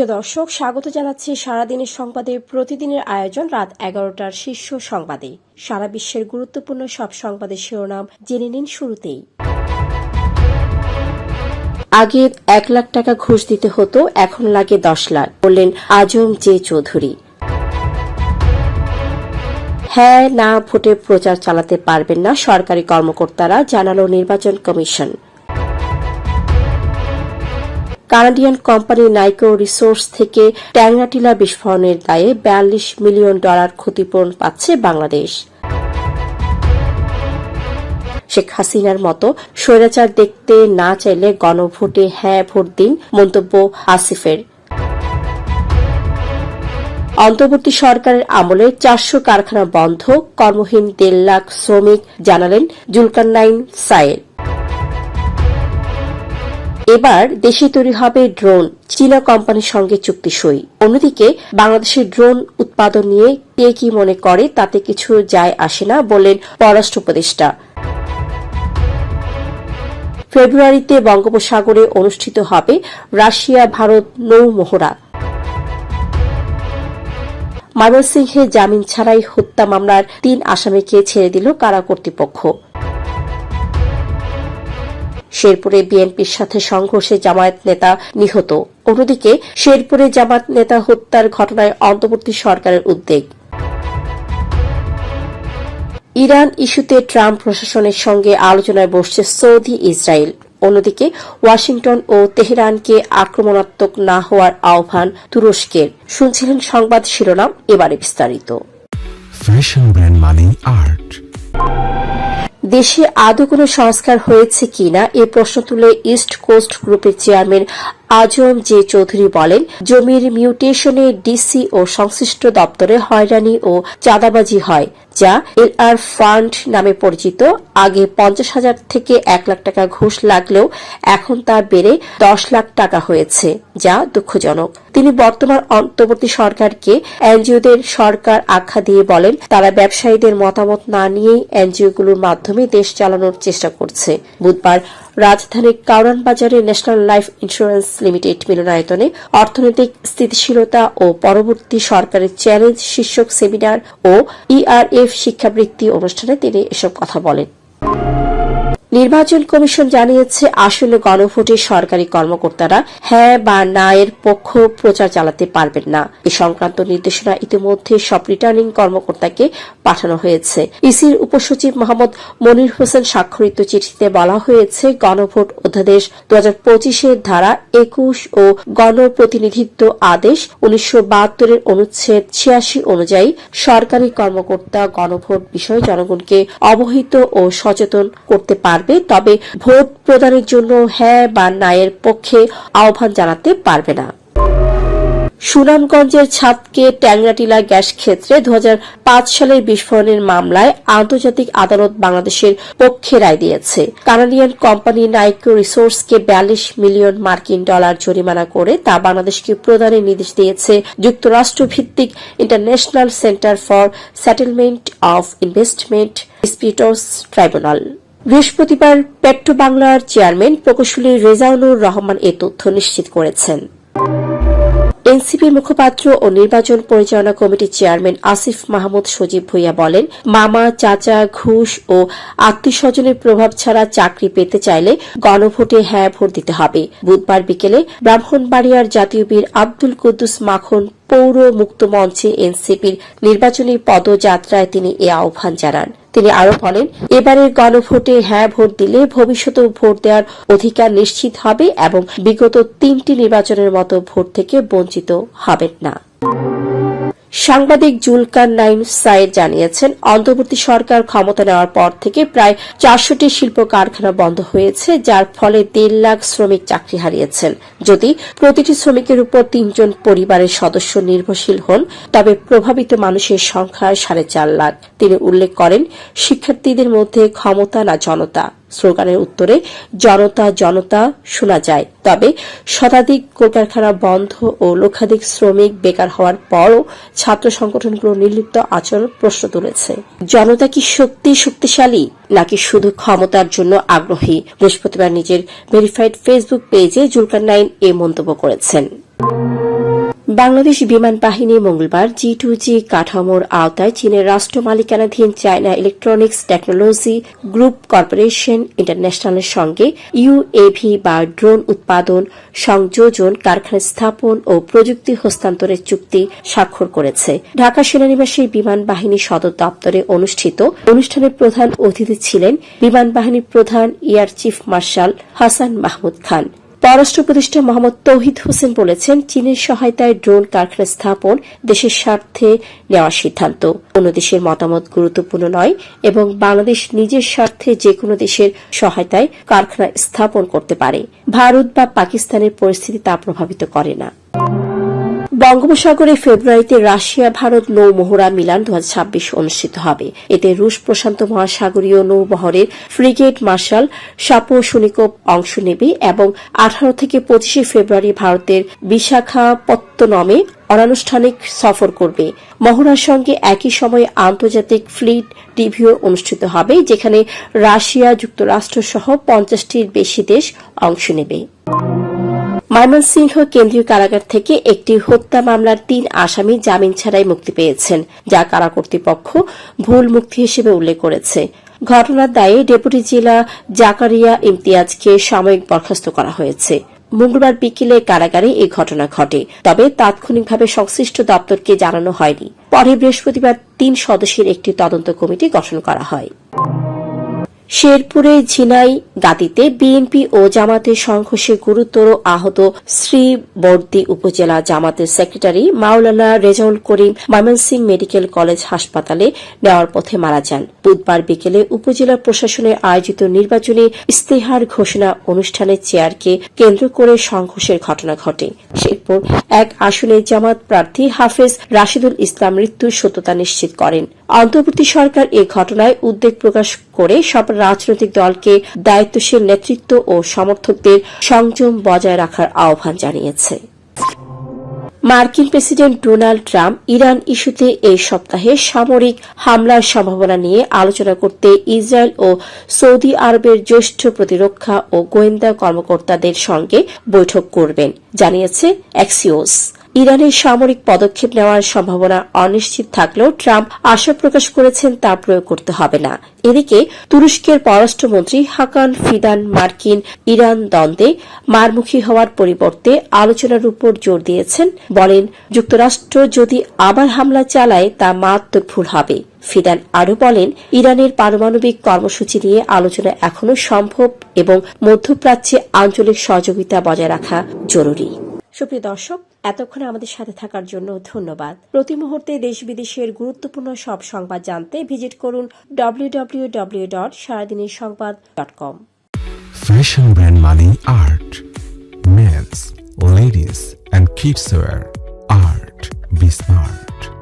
প্রিয় দর্শক, স্বাগত জানাচ্ছি সারাদিনের সংবাদে। প্রতিদিনের আয়োজন রাত এগারোটার শীর্ষ সংবাদে। সারা বিশ্বের গুরুত্বপূর্ণ সব সংবাদের শিরোনাম জেনে নিন শুরুতেই। আগে এক লাখ টাকা ঘুষ দিতে হতো, এখন লাগে দশ লাখ, বললেন আজম জে চৌধুরী। হ্যাঁ না, ভোটে প্রচার চালাতে পারবেন না সরকারি কর্মকর্তারা, জানালো নির্বাচন commission. Canadian company Niko resource থেকে ট্যাংরাটিলা বিস্ফোরণের দায়ে বিয়াল্লিশ মিলিয়ন ডলার ক্ষতিপূরণ পাচ্ছে বাংলাদেশ। শেখ হাসিনার মতো স্বৈরাচার দেখতে না চাইলে গণভোটে হ্যাঁ ভোট দিন মন্তব্য আসিফের। অন্তর্বর্তী সরকারের আমলে চারশো কারখানা বন্ধ, কর্মহীন দেড় লাখ শ্রমিক জানালেন জুলকান্নাইন সায়ের। এবার দেশে তৈরি হবে ড্রোন। চীনা কোম্পানির সঙ্গে চুক্তি সই। অন্যদিকে, বাংলাদেশের ড্রোন উৎপাদন নিয়ে কে কি মনে করে তাতে কিছু যায় আসে না বললেন পররাষ্ট্র উপদেষ্টা। ফেব্রুয়ারিতে বঙ্গোপসাগরে অনুষ্ঠিত হবে রাশিয়া ভারত নৌ মহড়া। ময়মনসিংহে জামিন ছাড়াই হত্যা মামলার তিন আসামিকে ছেড়ে দিল কারা কর্তৃপক্ষ। শেরপুরে বিএনপির সাথে সংঘর্ষে জামায়াত নেতা নিহত। অন্যদিকে শেরপুরে জামায়াত নেতা হত্যার ঘটনায় অন্তর্বর্তী সরকারের উদ্বেগ। ইরান ইস্যুতে ট্রাম্প প্রশাসনের সঙ্গে আলোচনায় বসছে সৌদি ইসরায়েল। অন্যদিকে ওয়াশিংটন ও তেহরানকে আক্রমণাত্মক না হওয়ার আহ্বান তুরস্কের। শুনছিলেন সংবাদ শিরোনাম, এবারে বিস্তারিত। ফ্যাশন ব্র্যান্ড মানে আর্ট দেশে আদৌ কোনো সংস্কার হয়েছে কিনা এ প্রশ্ন তুলে ইস্ট কোস্ট গ্রুপের চেয়ারম্যান আজম জে চৌধুরী বলেন, জমির মিউটেশনে ডিসি ও সংশ্লিষ্ট দপ্তরে হয়রানি ও চাঁদাবাজি হয়, যা এল আর ফান্ড নামে পরিচিত। আগে পঞ্চাশ হাজার থেকে এক লাখ টাকা ঘুষ লাগলেও এখন তা বেড়ে দশ লাখ টাকা হয়েছে, যা দুঃখজনক। তিনি বর্তমান অন্তর্বর্তী সরকারকে এনজিওদের সরকার আখ্যা দিয়ে বলেন, তারা ব্যবসায়ীদের মতামত না নিয়েই এনজিওগুলোর মাধ্যমে দেশ চালানোর চেষ্টা করছে। বুধবার রাজধানীর কাউরান বাজারে ন্যাশনাল লাইফ ইন্স্যুরেন্স লিমিটেড মিলনায়তনে অর্থনৈতিক স্থিতিশীলতা ও পরবর্তী সরকারের চ্যালেঞ্জ শীর্ষক সেমিনার ও ইআরএফ শিক্ষাবৃত্তি অনুষ্ঠানে তিনি এসব কথা বলেন। নির্বাচন কমিশন জানিয়েছে আসলে গণভোটে সরকারি কর্মকর্তারা হ্যাঁ বা না এর পক্ষ প্রচার চালাতে পারবেন না। এ সংক্রান্ত নির্দেশনা ইতিমধ্যে সব রিটার্নিং কর্মকর্তাকে পাঠানো হয়েছে। ইসির উপসচিব মোহাম্মদ মনির হোসেন স্বাক্ষরিত চিঠিতে বলা হয়েছে, গণভোট অধ্যাদেশ দু হাজার পঁচিশের ধারা একুশ ও গণপ্রতিনিধিত্ব আদেশ উনিশশো বাহাত্তরের অনুচ্ছেদ ছিয়াশি অনুযায়ী সরকারি কর্মকর্তা গণভোট বিষয়ে জনগণকে অবহিত ও সচেতন করতে পারবে তবে ভোট প্রদানের জন্য হ্যাঁ বা নায়ের পক্ষে আহ্বান জানাতে পারবে না। সুনামগঞ্জের ছাদকে ট্যাংরাটিলা গ্যাস ক্ষেত্রে দু হাজার পাঁচ সালের বিস্ফোরণের মামলায় আন্তর্জাতিক আদালত বাংলাদেশের পক্ষে রায় দিয়েছে। কানাডিয়ান কোম্পানি নাইকো রিসোর্সকে বিয়াল্লিশ মিলিয়ন মার্কিন ডলার জরিমানা করে তা বাংলাদেশকে প্রদানের নির্দেশ দিয়েছে যুক্তরাষ্ট্র ভিত্তিক international centre for settlement of investment disputes tribunal. বৃহস্পতিবার পেট্রো বাংলার চেয়ারম্যান প্রকৌশলী রেজাউনুর রহমান এ তথ্য নিশ্চিত করেছেন। এনসিপির মুখপাত্র ও নির্বাচন পরিচালনা কমিটির চেয়ারম্যান আসিফ মাহমুদ সজীব ভুইয়া বলেন, মামা, চাচা, ঘুষ ও আত্মীয়স্বজনের প্রভাব ছাড়া চাকরি পেতে চাইলে গণভোটে হ্যাঁ ভোট দিতে হবে। বুধবার বিকেলে ব্রাহ্মণবাড়িয়ার জাতীয় বীর আব্দুল কুদ্দুস মাখন পৌর মুক্ত মঞ্চে এনসিপির নির্বাচনী পদযাত্রায় তিনি এ আহ্বান জানান। তিনি আরও বলেন, এবারের গণভোটে হ্যাঁ ভোট দিলে ভবিষ্যতেও ভোট দেওয়ার অধিকার নিশ্চিত হবে এবং বিগত তিনটি নির্বাচনের মতো ভোট থেকে বঞ্চিত হবেন না। সাংবাদিক জুলকার নাইন সাইদ জানিয়েছেন, অন্তর্বর্তী সরকার ক্ষমতা নেওয়ার পর থেকে প্রায় চারশোটি শিল্প কারখানা বন্ধ হয়েছে, যার ফলে দেড় লাখ শ্রমিক চাকরি হারিয়েছেন। যদি প্রতিটি শ্রমিকের উপর তিনজন পরিবারের সদস্য নির্ভরশীল হন, তবে প্রভাবিত মানুষের সংখ্যা সাড়ে চার লাখ। তিনি উল্লেখ করেন, শিক্ষার্থীদের মধ্যে ক্ষমতা না জনতা। স্লোগানের উত্তরে জনতা জনতা শোনা যায়। তবে শতাধিক কলকারখানা বন্ধ ও লক্ষাধিক শ্রমিক বেকার হওয়ার পরও ছাত্র সংগঠনগুলো নির্লিপ্ত আচরণ প্রশ্ন তুলেছে। জনতা কি সত্যি শক্তিশালী, নাকি শুধু ক্ষমতার জন্য আগ্রহী? বৃহস্পতিবার নিজের ভেরিফাইড ফেসবুক পেজে জুলকার নাইন এ মন্তব্য করেছেন। বাংলাদেশ বিমান বাহিনী মঙ্গলবার জি টু জি কাঠামোর আওতায় চীনের রাষ্ট্র মালিকানাধীন China Electronics Technology Group Corporation ইন্টারন্যাশনালের সঙ্গে ইউএভি বা ড্রোন উৎপাদন, সংযোজন, কারখানা স্থাপন ও প্রযুক্তি হস্তান্তরের চুক্তি স্বাক্ষর করেছে। ঢাকা সেনানিবাসী বিমান বাহিনী সদর দপ্তরে অনুষ্ঠিত অনুষ্ঠানে প্রধান অতিথি ছিলেন বিমান বাহিনীর প্রধান Air Chief Marshal Hasan Mahmud Khan. পররাষ্ট্র উপদেষ্টা মোহাম্মদ তৌহিদ হোসেন বলেছেন, চীনের সহায়তায় ড্রোন কারখানা স্থাপন দেশের স্বার্থে নেওয়ার সিদ্ধান্ত। অন্য দেশের মতামত গুরুত্বপূর্ণ নয় এবং বাংলাদেশ নিজের স্বার্থে যে কোনো দেশের সহায়তায় কারখানা স্থাপন করতে পারে। ভারত বা পাকিস্তানের পরিস্থিতি তা প্রভাবিত করে না। বঙ্গোপসাগরে ফেব্রুয়ারিতে রাশিয়া, ভারত নৌ মহড়া মিলান দু হাজার ছাব্বিশ অনুষ্ঠিত হবে। এতে রুশ প্রশান্ত মহাসাগরীয় নৌবহরের ফ্রিগেট মার্শাল সাপো সুনিকোভ অংশ নেবে এবং আঠারো থেকে পঁচিশে ফেব্রুয়ারি ভারতের বিশাখাপত্তনমে অনানুষ্ঠানিক সফর করবে। মহড়ার সঙ্গে একই সময়ে আন্তর্জাতিক ফ্লিট রিভিউ অনুষ্ঠিত হবে, যেখানে রাশিয়া যুক্তরাষ্ট্র সহ পঞ্চাশটির বেশি দেশ অংশ নেবে। ময়মনসিংহ কেন্দ্রীয় কারাগার থেকে একটি হত্যা মামলার তিন আসামি জামিন ছাড়াই মুক্তি পেয়েছেন, যা কারা কর্তৃপক্ষ ভুল মুক্তি হিসেবে উল্লেখ করেছে। ঘটনার দায়ে ডেপুটি জেলা জাকারিয়া ইমতিয়াজকে সাময়িক বরখাস্ত করা হয়েছে। মঙ্গলবার বিকেলে কারাগারে এই ঘটনা ঘটে, তবে তাৎক্ষণিকভাবে সংশ্লিষ্ট দপ্তরকে জানানো হয়নি। পরে বৃহস্পতিবার তিন সদস্যের একটি তদন্ত কমিটি গঠন করা হয়। শেরপুরে ঝিনাই গাতিতে বিএনপি ও জামাতের সংঘর্ষে গুরুতর আহত শ্রীবর্দী উপজেলা জামাতের secretary Maulana Rezaul Karim Mymensingh medical college হাসপাতালে নেওয়ার পথে মারা যান। বুধবার বিকেলে উপজেলা প্রশাসনে আয়োজিত নির্বাচনী ইস্তেহার ঘোষণা অনুষ্ঠানের চেয়ারকে কেন্দ্র করে সংঘর্ষের ঘটনা ঘটে। শেরপুর এক আসনে জামাত প্রার্থী হাফেজ রাশিদুল ইসলাম মৃত্যুর সত্যতা নিশ্চিত করেন। অন্তর্বর্তী সরকার এ ঘটনায় উদ্বেগ প্রকাশ করে সব রাজনৈতিক দলকে দায়িত্বশীল নেতৃত্ব ও সমর্থকদের সংযম বজায় রাখার আহ্বান জানিয়েছে। মার্কিন প্রেসিডেন্ট ডোনাল্ড ট্রাম্প ইরান ইস্যুতে এই সপ্তাহে সামরিক হামলার সম্ভাবনা নিয়ে আলোচনা করতে ইসরায়েল ও সৌদি আরবের জ্যেষ্ঠ প্রতিরক্ষা ও গোয়েন্দা কর্মকর্তাদের সঙ্গে বৈঠক করবেন, জানিয়েছে এক্সিওস। ইরানের সামরিক পদক্ষেপ নেওয়ার সম্ভাবনা অনিশ্চিত থাকলেও ট্রাম্প আশা প্রকাশ করেছেন তা প্রয়োগ করতে হবে না। এদিকে তুরস্কের পররাষ্ট্রমন্ত্রী হাকান ফিদান মার্কিন ইরান দ্বন্দ্বে মারমুখী হওয়ার পরিবর্তে আলোচনার উপর জোর দিয়েছেন। বলেন, যুক্তরাষ্ট্র যদি আবার হামলা চালায় তা মারাত্মক ভুল হবে। ফিদান আরও বলেন, ইরানের পারমাণবিক কর্মসূচি নিয়ে আলোচনা এখনও সম্ভব এবং মধ্যপ্রাচ্যে আঞ্চলিক সহযোগিতা বজায় রাখা জরুরি। সুপ্রিয় দর্শক এতক্ষণ আমাদের সাথে থাকার জন্য ধন্যবাদ প্রতি মুহূর্তে দেশ বিদেশের গুরুত্বপূর্ণ সব সংবাদ জানতে ভিজিট করুন ডব্লিউ ডট সারাদিনের সংবাদ dot com Fashion brand money আর্ট Men's, ladies, and kids wear art. Be smart.